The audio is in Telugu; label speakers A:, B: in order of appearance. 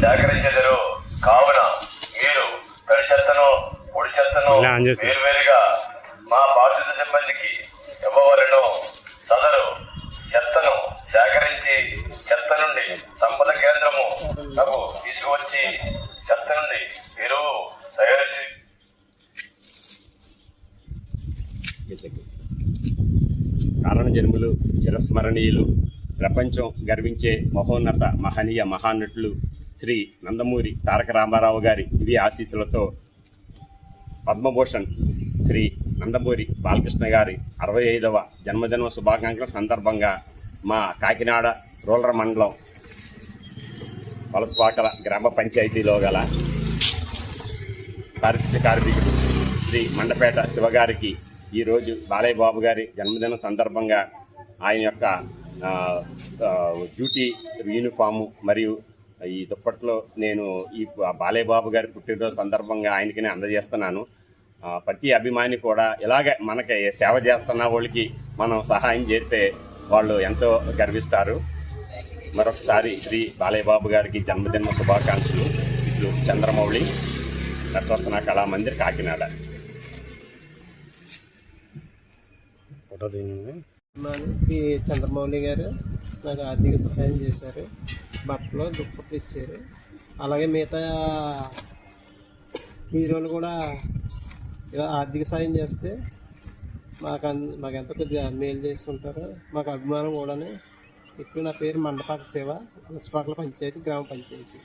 A: సేకరించెదరు కావున మీరు తడి చెత్తను పొడి చెత్తను. వేరువేరుగా మా పారిశుద్ధ సిబ్బందికి ఇవ్వవలను సదరు చెత్తను సేకరించి చెత్త నుండి సంపద కేంద్రము నాకు తీసుకువచ్చి చెత్త నుండి ఎరువు తయారు
B: కారణ జన్ములు చిరస్మరణీయులు ప్రపంచం గర్వించే మహోన్నత మహనీయ మహానటులు శ్రీ నందమూరి తారక రామారావు గారి దివ్య ఆశీస్సులతో పద్మభూషణ్ శ్రీ నందమూరి బాలకృష్ణ గారి అరవై ఐదవ జన్మదిన శుభాకాంక్షల సందర్భంగా మా కాకినాడ రూరల్ మండలం వలసపాకల గ్రామ పంచాయతీలో గల పారిశుద్ధ్య కార్మికుడు శ్రీ మండపేట శివగారికి ఈరోజు బాలయ్య బాబు గారి జన్మదిన సందర్భంగా ఆయన యొక్క డ్యూటీ యూనిఫాము మరియు ఈ దుప్పట్లో నేను ఈ బాలేబాబు గారి పుట్టినరోజు సందర్భంగా ఆయనకి నేను అందజేస్తున్నాను. ప్రతి అభిమాని కూడా ఇలాగే మనకి సేవ చేస్తున్న వాళ్ళకి మనం సహాయం చేస్తే వాళ్ళు ఎంతో గర్విస్తారు. మరొకసారి శ్రీ బాలేబాబు గారికి జన్మదిన శుభాకాంక్షలు. ఇట్లు చంద్రమౌళి నటరత్న కళామందిర్ కాకినాడ. ఫోటో
C: చంద్రమౌళి గారు నాకు ఆర్థిక సహాయం చేశారు. బట్టలు దుప్పట్లు ఇచ్చారు. అలాగే మిగతా హీరోలు కూడా ఇలా ఆర్థిక సాయం చేస్తే మాకు అన్- మాకు ఎంతో కొద్దిగా మేలు చేస్తుంటారు. మాకు అభిమానం కూడానే. ఇప్పుడు నా పేరు మండపాక సేవ మున్సిపాకల పంచాయతీ గ్రామ పంచాయతీ.